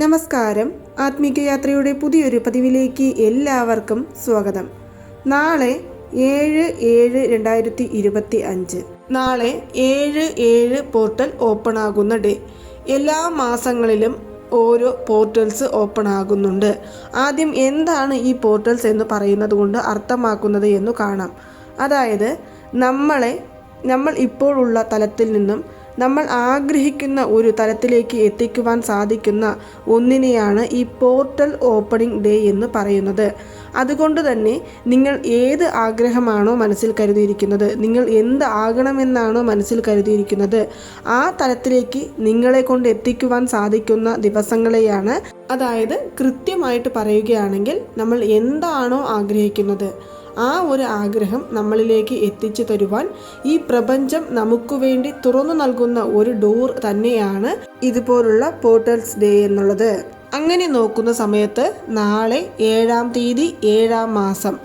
നമസ്കാരം. ആത്മീകയാത്രയുടെ പുതിയൊരു പതിവിലേക്ക് എല്ലാവർക്കും സ്വാഗതം. നാളെ ഏഴ് ഏഴ് രണ്ടായിരത്തി ഇരുപത്തി അഞ്ച്. നാളെ ഏഴ് ഏഴ് പോർട്ടൽ ഓപ്പൺ ആകുന്ന ഡേ. എല്ലാ മാസങ്ങളിലും ഓരോ പോർട്ടൽസ് ഓപ്പൺ ആകുന്നുണ്ട് ആദ്യം എന്താണ് ഈ പോർട്ടൽസ് എന്ന് പറയുന്നത് കൊണ്ട് അർത്ഥമാക്കുന്നത് എന്ന് കാണാം. അതായത് നമ്മളെ നമ്മൾ ഇപ്പോഴുള്ള തലത്തിൽ നിന്നും നമ്മൾ ആഗ്രഹിക്കുന്ന ഒരു തലത്തിലേക്ക് എത്തിക്കുവാൻ സാധിക്കുന്ന ഒന്നിനെയാണ് ഈ പോർട്ടൽ ഓപ്പണിംഗ് ഡേ എന്ന് പറയുന്നത്. അതുകൊണ്ട് തന്നെ നിങ്ങൾ ഏത് ആഗ്രഹമാണോ മനസ്സിൽ കരുതിയിരിക്കുന്നത് നിങ്ങൾ എന്ത് ആകണമെന്നാണോ മനസ്സിൽ കരുതിയിരിക്കുന്നത് ആ തലത്തിലേക്ക് നിങ്ങളെ കൊണ്ട് എത്തിക്കുവാൻ സാധിക്കുന്ന ദിവസങ്ങളെയാണ്. അതായത് കൃത്യമായിട്ട് പറയുകയാണെങ്കിൽ നമ്മൾ എന്താണോ ആഗ്രഹിക്കുന്നത് ആ ഒരു ആഗ്രഹം നമ്മളിലേക്ക് എത്തിച്ചു തരുവാൻ ഈ പ്രപഞ്ചം നമുക്ക് വേണ്ടി തുറന്നു നൽകുന്ന ഒരു ഡോർ തന്നെയാണ് ഇതുപോലുള്ള പോർട്ടൽസ് ഡേ എന്നുള്ളത്. അങ്ങനെ നോക്കുന്ന സമയത്ത് നാളെ ഏഴാം തീയതി ഏഴാം മാസം.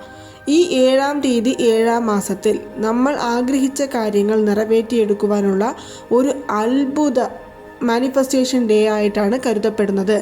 ഈ ഏഴാം തീയതി ഏഴാം മാസത്തിൽ നമ്മൾ ആഗ്രഹിച്ച കാര്യങ്ങൾ നിറവേറ്റിയെടുക്കുവാനുള്ള ഒരു അത്ഭുത മാനിഫെസ്റ്റേഷൻ ഡേ ആയിട്ടാണ് കരുതപ്പെടുന്നത്.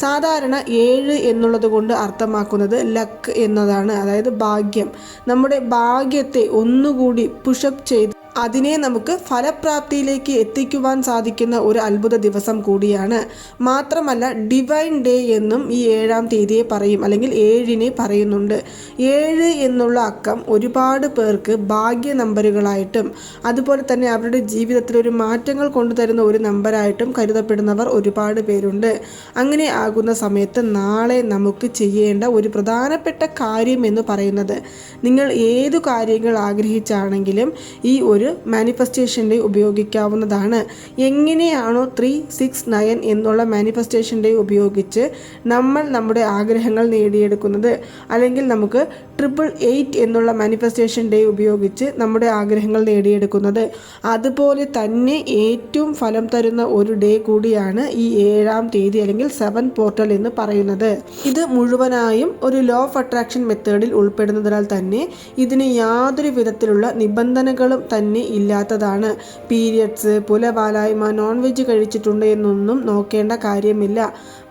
സാധാരണ ഏഴ് എന്നുള്ളത് കൊണ്ട് അർത്ഥമാക്കുന്നത് ലക്ക് എന്നതാണ്. അതായത് ഭാഗ്യം. നമ്മുടെ ഭാഗ്യത്തെ ഒന്നുകൂടി പുഷപ്പ് ചെയ്ത് അതിനെ നമുക്ക് ഫലപ്രാപ്തിയിലേക്ക് എത്തിക്കുവാൻ സാധിക്കുന്ന ഒരു അത്ഭുത ദിവസം കൂടിയാണ്. മാത്രമല്ല ഡിവൈൻ ഡേ എന്നും ഈ ഏഴാം തീയതിയെ പറയും അല്ലെങ്കിൽ ഏഴിനെ പറയുന്നുണ്ട്. ഏഴ് എന്നുള്ള അക്കം ഒരുപാട് പേർക്ക് ഭാഗ്യ നമ്പറുകളായിട്ടും അതുപോലെ തന്നെ അവരുടെ ജീവിതത്തിൽ ഒരു മാറ്റങ്ങൾ കൊണ്ടുതരുന്ന ഒരു നമ്പറായിട്ടും കരുതപ്പെടുന്നവർ ഒരുപാട് പേരുണ്ട്. അങ്ങനെ ആകുന്ന സമയത്ത് നാളെ നമുക്ക് ചെയ്യേണ്ട ഒരു പ്രധാനപ്പെട്ട കാര്യം എന്ന് പറയുന്നത് നിങ്ങൾ ഏതു കാര്യങ്ങൾ ആഗ്രഹിച്ചാണെങ്കിലും ഈ ഒരു മാനിഫെസ്റ്റേഷൻ മാനിഫെസ്റ്റേഷന്റെ ഉപയോഗിക്കാവുന്നതാണ്. എങ്ങനെയാണോ ത്രീ സിക്സ് നയൻ എന്നുള്ള മാനിഫെസ്റ്റേഷന്റെ ഉപയോഗിച്ച് നമ്മൾ നമ്മുടെ ആഗ്രഹങ്ങൾ നേടിയെടുക്കുന്നത്. അല്ലെങ്കിൽ നമുക്ക് ട്രിപ്പിൾ എയ്റ്റ് എന്നുള്ള മാനിഫെസ്റ്റേഷൻ ഡേ ഉപയോഗിച്ച് നമ്മുടെ ആഗ്രഹങ്ങൾ നേടിയെടുക്കുന്നത്. അതുപോലെ തന്നെ ഏറ്റവും ഫലം തരുന്ന ഒരു ഡേ കൂടിയാണ് ഈ ഏഴാം തീയതി അല്ലെങ്കിൽ സെവൻ പോർട്ടൽ എന്ന് പറയുന്നത്. ഇത് മുഴുവനായും ഒരു ലോ ഓഫ് അട്രാക്ഷൻ മെത്തേഡിൽ ഉൾപ്പെടുന്നതിനാൽ തന്നെ ഇതിന് യാതൊരു വിധത്തിലുള്ള നിബന്ധനകളും തന്നെ ഇല്ലാത്തതാണ്. പീരിയഡ്സ് പുലപാലായ്മ നോൺ വെജ് കഴിച്ചിട്ടുണ്ട് എന്നൊന്നും നോക്കേണ്ട കാര്യമില്ല.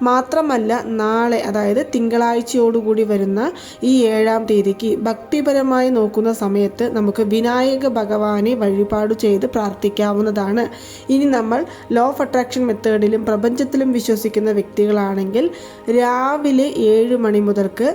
മാത്രമല്ല നാളെ അതായത് തിങ്കളാഴ്ചയോടുകൂടി വരുന്ന ഈ ഏഴാം തീയതിക്ക് ഭക്തിപരമായി നോക്കുന്ന സമയത്ത് നമുക്ക് വിനായക ഭഗവാനെ വഴിപാട് ചെയ്ത് പ്രാർത്ഥിക്കാവുന്നതാണ്. ഇനി നമ്മൾ ലോ ഓഫ് അട്രാക്ഷൻ മെത്തേഡിലും പ്രപഞ്ചത്തിലും വിശ്വസിക്കുന്ന വ്യക്തികളാണെങ്കിൽ രാവിലെ ഏഴ് മണി മുതൽക്ക്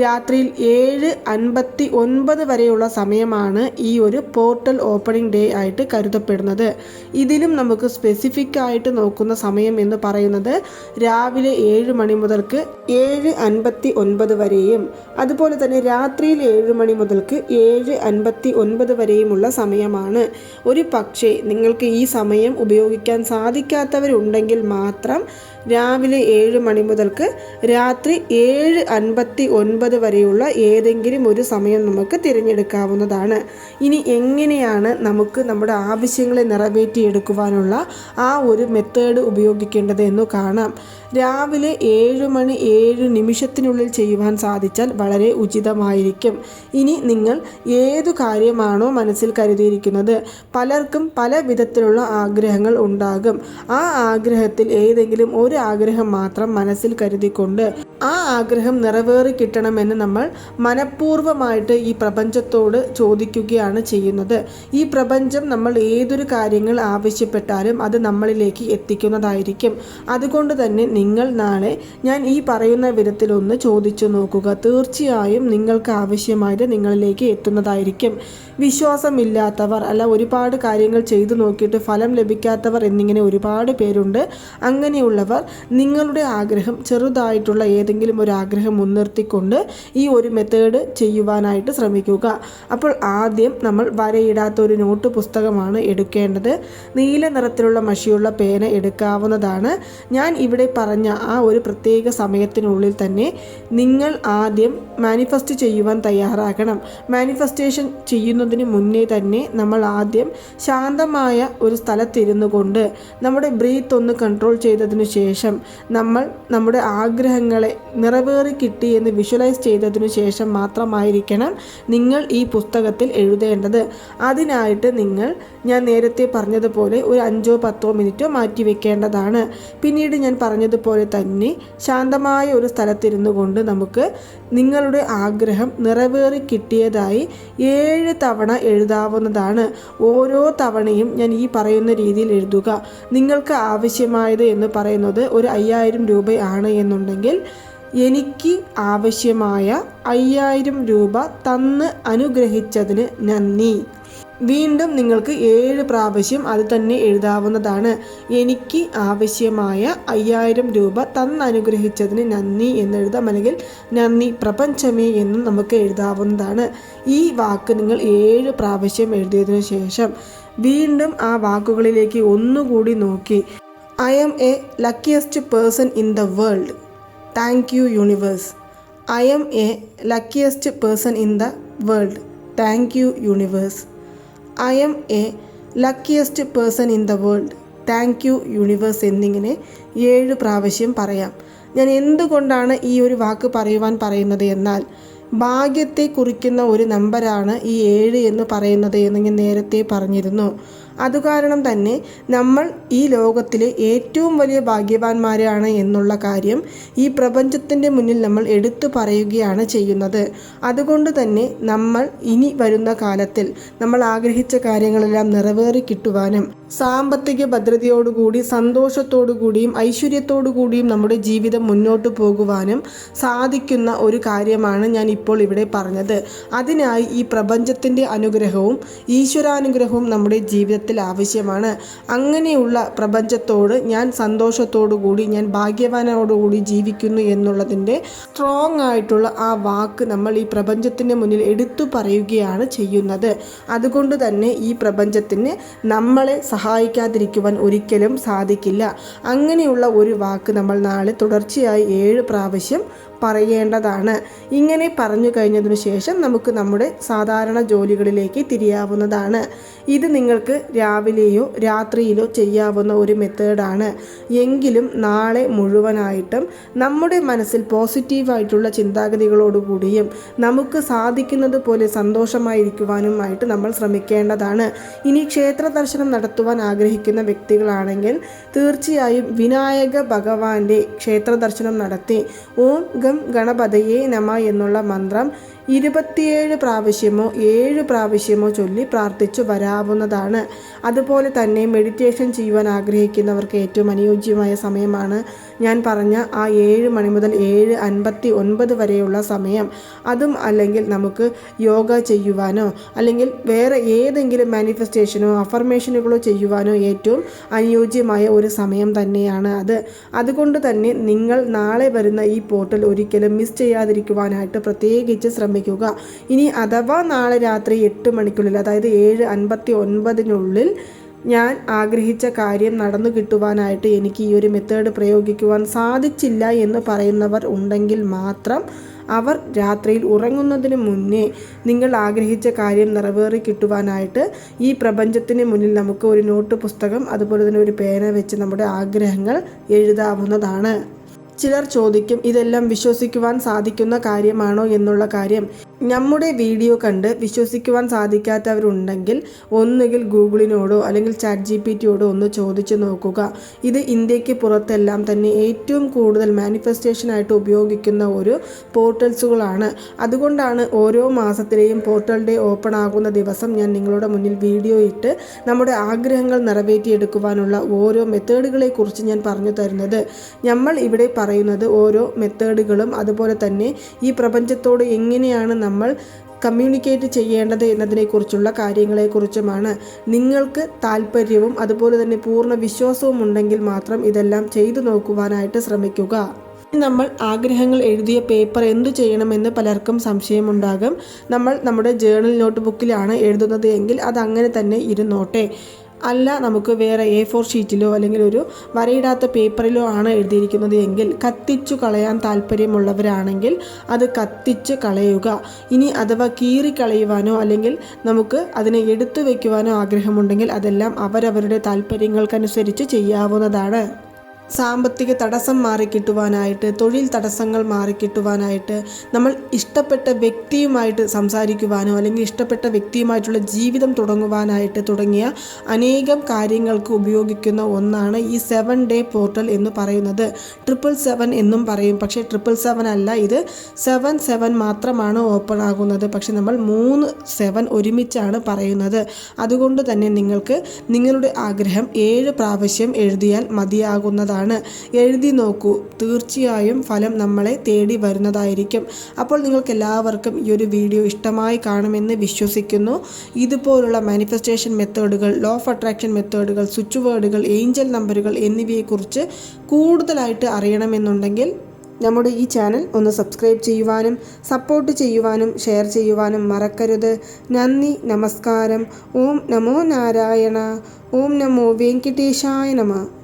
രാത്രിയിൽ ഏഴ് അൻപത്തി ഒൻപത് വരെയുള്ള സമയമാണ് ഈ ഒരു പോർട്ടൽ ഓപ്പണിംഗ് ഡേ ആയിട്ട് കരുതപ്പെടുന്നത്. ഇതിലും നമുക്ക് സ്പെസിഫിക് ആയിട്ട് നോക്കുന്ന സമയം എന്ന് പറയുന്നത് രാവിലെ ഏഴ് മണി മുതൽക്ക് ഏഴ് അൻപത്തി ഒൻപത് വരെയും അതുപോലെ തന്നെ രാത്രിയിൽ ഏഴ് മണി മുതൽക്ക് ഏഴ് അൻപത്തി ഒൻപത് വരെയുമുള്ള സമയമാണ്. ഒരു പക്ഷേ നിങ്ങൾക്ക് ഈ സമയം ഉപയോഗിക്കാൻ സാധിക്കാത്തവരുണ്ടെങ്കിൽ മാത്രം രാവിലെ ഏഴ് മണി മുതൽക്ക് രാത്രി ഏഴ് അൻപത്തി ഒൻപത് വരെയുള്ള ഏതെങ്കിലും ഒരു സമയം നമുക്ക് തിരഞ്ഞെടുക്കാവുന്നതാണ്. ഇനി എങ്ങനെയാണ് നമുക്ക് നമ്മുടെ ആവശ്യങ്ങളെ നിറവേറ്റിയെടുക്കുവാനുള്ള ആ ഒരു മെത്തേഡ് ഉപയോഗിക്കേണ്ടത് എന്ന് കാണാം. രാവിലെ ഏഴ് മണി ഏഴ് നിമിഷത്തിനുള്ളിൽ ചെയ്യുവാൻ സാധിച്ചാൽ വളരെ ഉചിതമായിരിക്കും. ഇനി നിങ്ങൾ ഏതു കാര്യമാണോ മനസ്സിൽ കരുതിയിരിക്കുന്നത് പലർക്കും പല വിധത്തിലുള്ള ആഗ്രഹങ്ങൾ ഉണ്ടാകും. ആ ആഗ്രഹത്തിൽ ഏതെങ്കിലും ഒരു ആഗ്രഹം മാത്രം മനസ്സിൽ കരുതിക്കൊണ്ട് ആ ആഗ്രഹം നിറവേറി കിട്ടണമെന്ന് നമ്മൾ മനഃപൂർവമായിട്ട് ഈ പ്രപഞ്ചത്തോട് ചോദിക്കുകയാണ് ചെയ്യുന്നത്. ഈ പ്രപഞ്ചം നമ്മൾ ഏതൊരു കാര്യങ്ങൾ ആവശ്യപ്പെട്ടാലും അത് നമ്മളിലേക്ക് എത്തിക്കുന്നതായിരിക്കും. അതുകൊണ്ട് തന്നെ നിങ്ങൾ നാളെ ഞാൻ ഈ പറയുന്ന വിധത്തിലൊന്ന് ചോദിച്ചു നോക്കുക. തീർച്ചയായും നിങ്ങൾക്ക് ആവശ്യമായിട്ട് നിങ്ങളിലേക്ക് എത്തുന്നതായിരിക്കും. വിശ്വാസമില്ലാത്തവർ അല്ല ഒരുപാട് കാര്യങ്ങൾ ചെയ്തു നോക്കിയിട്ട് ഫലം ലഭിക്കാത്തവർ എന്നിങ്ങനെ ഒരുപാട് പേരുണ്ട്. അങ്ങനെയുള്ളവർ നിങ്ങളുടെ ആഗ്രഹം ചെറുതായിട്ടുള്ള ഏതെങ്കിലും ഒരു ആഗ്രഹം മുൻനിർത്തിക്കൊണ്ട് ഈ ഒരു മെത്തേഡ് ചെയ്യുവാനായിട്ട് ശ്രമിക്കുക. അപ്പോൾ ആദ്യം നമ്മൾ വരയിടാത്ത ഒരു നോട്ട് പുസ്തകമാണ് എടുക്കേണ്ടത്. നീല നിറത്തിലുള്ള മഷിയുള്ള പേന എടുക്കാവുന്നതാണ്. ഞാൻ ഇവിടെ പറഞ്ഞ ആ ഒരു പ്രത്യേക സമയത്തിനുള്ളിൽ തന്നെ നിങ്ങൾ ആദ്യം മാനിഫെസ്റ്റ് ചെയ്യുവാൻ തയ്യാറാകണം. മാനിഫെസ്റ്റേഷൻ ചെയ്യുന്നതിന് മുന്നേ തന്നെ നമ്മൾ ആദ്യം ശാന്തമായ ഒരു സ്ഥലത്തിരുന്നു കൊണ്ട് നമ്മുടെ ബ്രീത്ത് ഒന്ന് കൺട്രോൾ ചെയ്തതിനു ശേഷം നമ്മൾ നമ്മുടെ ആഗ്രഹങ്ങളെ നിറവേറി കിട്ടി എന്ന് വിഷ്വലൈസ് ചെയ്തതിനു ശേഷം മാത്രമായിരിക്കണം നിങ്ങൾ ഈ പുസ്തകത്തിൽ എഴുതേണ്ടത്. അതിനായിട്ട് നിങ്ങൾ ഞാൻ നേരത്തെ പറഞ്ഞതുപോലെ ഒരു അഞ്ചോ പത്തോ മിനിറ്റോ മാറ്റി വെക്കേണ്ടതാണ് പിന്നീട് ഞാൻ പറഞ്ഞതുപോലെ തന്നെ ശാന്തമായ ഒരു സ്ഥലത്തിരുന്നു കൊണ്ട് നമുക്ക് നിങ്ങളുടെ ആഗ്രഹം നിറവേറി കിട്ടിയതായി ഏഴ് തവണ എഴുതാവുന്നതാണ്. ഓരോ തവണയും ഞാൻ ഈ പറയുന്ന രീതിയിൽ എഴുതുക. നിങ്ങൾക്ക് ആവശ്യമായത് എന്ന് പറയുന്നത് ഒരു അയ്യായിരം രൂപയാണ് എന്നുണ്ടെങ്കിൽ എനിക്ക് ആവശ്യമായ അയ്യായിരം രൂപ തന്ന് അനുഗ്രഹിച്ചതിന് നന്ദി. വീണ്ടും നിങ്ങൾക്ക് ഏഴ് പ്രാവശ്യം അത് തന്നെ എഴുതാവുന്നതാണ്. എനിക്ക് ആവശ്യമായ അയ്യായിരം രൂപ തന്നനുഗ്രഹിച്ചതിന് നന്ദി എന്നെഴുതാം. അല്ലെങ്കിൽ നന്ദി പ്രപഞ്ചമേ എന്നും നമുക്ക് എഴുതാവുന്നതാണ്. ഈ വാക്ക് നിങ്ങൾ ഏഴ് പ്രാവശ്യം എഴുതിയതിനു ശേഷം വീണ്ടും ആ വാക്കുകളിലേക്ക് ഒന്നുകൂടി നോക്കി. I'm a luckiest person in the world thank you universe I'm a luckiest person in the world thank you universe I'm a luckiest person in the world thank you universe എന്നിങ്ങനെ ഏഴ് പ്രാവശ്യം പറയാം. ഞാൻ എന്തുകൊണ്ടാണ് ഈ ഒരു വാക്ക് പറയുവാൻ പറയുന്നത് എന്നാൽ ഭാഗ്യത്തെ കുറിക്കുന്ന ഒരു നമ്പരാണ് ഈ ഏഴ് എന്ന് പറയുന്നത് എന്ന് ഞാൻ നേരത്തെ പറഞ്ഞിരുന്നു. അതുകാരണം തന്നെ നമ്മൾ ഈ ലോകത്തിലെ ഏറ്റവും വലിയ ഭാഗ്യവാന്മാരാണ് എന്നുള്ള കാര്യം ഈ പ്രപഞ്ചത്തിന്റെ മുന്നിൽ നമ്മൾ എടുത്തു പറയുകയാണ് ചെയ്യുന്നത്. അതുകൊണ്ട് തന്നെ നമ്മൾ ഇനി വരുന്ന കാലത്തിൽ നമ്മൾ ആഗ്രഹിച്ച കാര്യങ്ങളെല്ലാം നിറവേറി കിട്ടുവാനും സാമ്പത്തിക ഭദ്രതയോടുകൂടി സന്തോഷത്തോടുകൂടിയും ഐശ്വര്യത്തോടുകൂടിയും നമ്മുടെ ജീവിതം മുന്നോട്ട് പോകുവാനും സാധിക്കുന്ന ഒരു കാര്യമാണ് ഞാൻ ഇപ്പോൾ ഇവിടെ പറഞ്ഞത്. അതിനായി ഈ പ്രപഞ്ചത്തിന്റെ അനുഗ്രഹവും ഈശ്വരാനുഗ്രഹവും നമ്മുടെ ജീവിതത്തിൽ ആവശ്യമാണ്. അങ്ങനെയുള്ള പ്രപഞ്ചത്തോട് ഞാൻ സന്തോഷത്തോടു കൂടി ഞാൻ ഭാഗ്യവാനോടുകൂടി ജീവിക്കുന്നു എന്നുള്ളതിന്റെ സ്ട്രോങ് ആയിട്ടുള്ള ആ വാക്ക് നമ്മൾ ഈ പ്രപഞ്ചത്തിന്റെ മുന്നിൽ എടുത്തു പറയുകയാണ് ചെയ്യുന്നത്. അതുകൊണ്ട് തന്നെ ഈ പ്രപഞ്ചത്തിന് നമ്മളെ സഹായിക്കാതിരിക്കുവാൻ ഒരിക്കലും സാധിക്കില്ല. അങ്ങനെയുള്ള ഒരു വാക്ക് നമ്മൾ നാളെ തുടർച്ചയായി ഏഴ് പ്രാവശ്യം പറയേണ്ടതാണ്. ഇങ്ങനെ പറഞ്ഞു കഴിഞ്ഞതിനു ശേഷം നമുക്ക് നമ്മുടെ സാധാരണ ജോലികളിലേക്ക് തിരിയാവുന്നതാണ്. ഇത് നിങ്ങൾക്ക് രാവിലെയോ രാത്രിയിലോ ചെയ്യാവുന്ന ഒരു മെത്തേഡാണ്. എങ്കിലും നാളെ മുഴുവനായിട്ടും നമ്മുടെ മനസ്സിൽ പോസിറ്റീവായിട്ടുള്ള ചിന്താഗതികളോടുകൂടിയും നമുക്ക് സാധിക്കുന്നത് പോലെ സന്തോഷമായിരിക്കുവാനുമായിട്ട് നമ്മൾ ശ്രമിക്കേണ്ടതാണ്. ഇനി ക്ഷേത്ര ദർശനം നടത്തുവാൻ ആഗ്രഹിക്കുന്ന വ്യക്തികളാണെങ്കിൽ തീർച്ചയായും വിനായക ഭഗവാന്റെ ക്ഷേത്ര ദർശനം നടത്തി ഓം ഗം ഗണപതയെ നമ എന്നുള്ള മന്ത്രം ഇരുപത്തിയേഴ് പ്രാവശ്യമോ ഏഴ് പ്രാവശ്യമോ ചൊല്ലി പ്രാർത്ഥിച്ചു വരാവുന്നതാണ്. അതുപോലെ തന്നെ മെഡിറ്റേഷൻ ചെയ്യുവാൻ ആഗ്രഹിക്കുന്നവർക്ക് ഏറ്റവും അനുയോജ്യമായ സമയമാണ്. ഞാൻ പറഞ്ഞ ആ ഏഴ് മണി മുതൽ ഏഴ് അൻപത്തി ഒൻപത് വരെയുള്ള സമയം. അതും അല്ലെങ്കിൽ നമുക്ക് യോഗ ചെയ്യുവാനോ അല്ലെങ്കിൽ വേറെ ഏതെങ്കിലും മാനിഫെസ്റ്റേഷനോ അഫർമേഷനുകളോ ചെയ്യുവാനോ ഏറ്റവും അനുയോജ്യമായ ഒരു സമയം തന്നെയാണ് അത്. അതുകൊണ്ട് തന്നെ നിങ്ങൾ നാളെ വരുന്ന ഈ പോർട്ടൽ ഒരിക്കലും മിസ് ചെയ്യാതിരിക്കുവാനായിട്ട് പ്രത്യേകിച്ച് ശ്രമിക്കുക ഇനി അഥവാ നാളെ രാത്രി എട്ട് മണിക്കുള്ളിൽ അതായത് ഏഴ് അൻപത്തി ഒൻപതിനുള്ളിൽ ഞാൻ ആഗ്രഹിച്ച കാര്യം നടന്നു കിട്ടുവാനായിട്ട് എനിക്ക് ഈ ഒരു മെത്തേഡ് പ്രയോഗിക്കുവാൻ സാധിച്ചില്ല എന്ന് പറയുന്നവർ ഉണ്ടെങ്കിൽ മാത്രം അവർ രാത്രിയിൽ ഉറങ്ങുന്നതിന് മുന്നേ നിങ്ങൾ ആഗ്രഹിച്ച കാര്യം നിറവേറി കിട്ടുവാനായിട്ട് ഈ പ്രപഞ്ചത്തിന് മുന്നിൽ നമുക്ക് ഒരു നോട്ട് പുസ്തകം അതുപോലെ തന്നെ ഒരു പേന വെച്ച് നമ്മുടെ ആഗ്രഹങ്ങൾ എഴുതാവുന്നതാണ്. ചിലർ ചോദിക്കും ഇതെല്ലാം വിശ്വസിക്കുവാൻ സാധിക്കുന്ന കാര്യമാണോ? എന്നുള്ള കാര്യം. നമ്മുടെ വീഡിയോ കണ്ട് വിശ്വസിക്കുവാൻ സാധിക്കാത്തവരുണ്ടെങ്കിൽ ഒന്നുകിൽ ഗൂഗിളിനോടോ അല്ലെങ്കിൽ ചാറ്റ് ജി പി ടിയോടോ ഒന്ന് ചോദിച്ചു നോക്കുക. ഇത് ഇന്ത്യയ്ക്ക് പുറത്തെല്ലാം തന്നെ ഏറ്റവും കൂടുതൽ മാനിഫെസ്റ്റേഷനായിട്ട് ഉപയോഗിക്കുന്ന ഒരു പോർട്ടൽസുകളാണ്. അതുകൊണ്ടാണ് ഓരോ മാസത്തിലെയും പോർട്ടൽ ഡേ ഓപ്പൺ ആകുന്ന ദിവസം ഞാൻ നിങ്ങളുടെ മുന്നിൽ വീഡിയോ ഇട്ട് നമ്മുടെ ആഗ്രഹങ്ങൾ നിറവേറ്റിയെടുക്കുവാനുള്ള ഓരോ മെത്തേഡുകളെ കുറിച്ച് ഞാൻ പറഞ്ഞു തരുന്നത്. നമ്മൾ ഇവിടെ പറയുന്നത് ഓരോ മെത്തേഡുകളും അതുപോലെ തന്നെ ഈ പ്രപഞ്ചത്തോട് എങ്ങനെയാണ് നമ്മൾ കമ്മ്യൂണിക്കേറ്റ് ചെയ്യേണ്ടത് എന്നതിനെക്കുറിച്ചുള്ള കാര്യങ്ങളെക്കുറിച്ചുമാണ്. നിങ്ങൾക്ക് താല്പര്യവും അതുപോലെ തന്നെ പൂർണ വിശ്വാസവും ഉണ്ടെങ്കിൽ മാത്രം ഇതെല്ലാം ചെയ്തു നോക്കുവാനായിട്ട് ശ്രമിക്കുക. നമ്മൾ ആഗ്രഹങ്ങൾ എഴുതിയ പേപ്പർ എന്തു ചെയ്യണമെന്ന് പലർക്കും സംശയമുണ്ടാകും. നമ്മൾ നമ്മുടെ ജേണൽ നോട്ട് ബുക്കിലാണ് എഴുതുന്നത് എങ്കിൽ അത് അങ്ങനെ തന്നെ ഇരുന്നോട്ടെ. അല്ല നമുക്ക് വേറെ എ ഫോർ ഷീറ്റിലോ അല്ലെങ്കിൽ ഒരു വരയിടാത്ത പേപ്പറിലോ ആണ് എഴുതിയിരിക്കുന്നത് എങ്കിൽ കത്തിച്ചു കളയാൻ താല്പര്യമുള്ളവരാണെങ്കിൽ അത് കത്തിച്ച് കളയുക. ഇനി അഥവാ കീറിക്കളയുവാനോ അല്ലെങ്കിൽ നമുക്ക് അതിനെ എടുത്തു വയ്ക്കുവാനോ ആഗ്രഹമുണ്ടെങ്കിൽ അതെല്ലാം അവരവരുടെ താല്പര്യങ്ങൾക്കനുസരിച്ച് ചെയ്യാവുന്നതാണ്. സാമ്പത്തിക തടസ്സം മാറിക്കിട്ടുവാനായിട്ട് തൊഴിൽ തടസ്സങ്ങൾ മാറിക്കിട്ടുവാനായിട്ട് നമ്മൾ ഇഷ്ടപ്പെട്ട വ്യക്തിയുമായിട്ട് സംസാരിക്കുവാനോ അല്ലെങ്കിൽ ഇഷ്ടപ്പെട്ട വ്യക്തിയുമായിട്ടുള്ള ജീവിതം തുടങ്ങുവാനായിട്ട് തുടങ്ങിയ അനേകം കാര്യങ്ങൾക്ക് ഉപയോഗിക്കുന്ന ഒന്നാണ് ഈ സെവൻ ഡേ പോർട്ടൽ എന്ന് പറയുന്നത്. ട്രിപ്പിൾ സെവൻ എന്നും പറയും. പക്ഷേ ട്രിപ്പിൾ സെവൻ അല്ല ഇത് സെവൻ സെവൻ മാത്രമാണ് ഓപ്പൺ ആകുന്നത്. പക്ഷെ നമ്മൾ മൂന്ന് സെവൻ ഒരുമിച്ചാണ് പറയുന്നത്. അതുകൊണ്ട് തന്നെ നിങ്ങൾക്ക് നിങ്ങളുടെ ആഗ്രഹം ഏഴ് പ്രാവശ്യം എഴുതിയാൽ മതിയാകുന്നതാണ്. എഴുതി നോക്കൂ. തീർച്ചയായും ഫലം നമ്മളെ തേടി വരുന്നതായിരിക്കും. അപ്പോൾ നിങ്ങൾക്ക് എല്ലാവർക്കും ഈ ഒരു വീഡിയോ ഇഷ്ടമായി കാണുമെന്ന് വിശ്വസിക്കുന്നു. ഇതുപോലുള്ള മാനിഫെസ്റ്റേഷൻ മെത്തേഡുകൾ ലോ ഓഫ് അട്രാക്ഷൻ മെത്തേഡുകൾ സ്വിച്ച് വേർഡുകൾ ഏഞ്ചൽ നമ്പറുകൾ എന്നിവയെക്കുറിച്ച് കൂടുതലായിട്ട് അറിയണമെന്നുണ്ടെങ്കിൽ നമ്മുടെ ഈ ചാനൽ ഒന്ന് സബ്സ്ക്രൈബ് ചെയ്യുവാനും സപ്പോർട്ട് ചെയ്യുവാനും ഷെയർ ചെയ്യുവാനും മറക്കരുത്. നന്ദി നമസ്കാരം. ഓം നമോ നാരായണ. ഓം നമോ വെങ്കിട്ടേശായ നമ.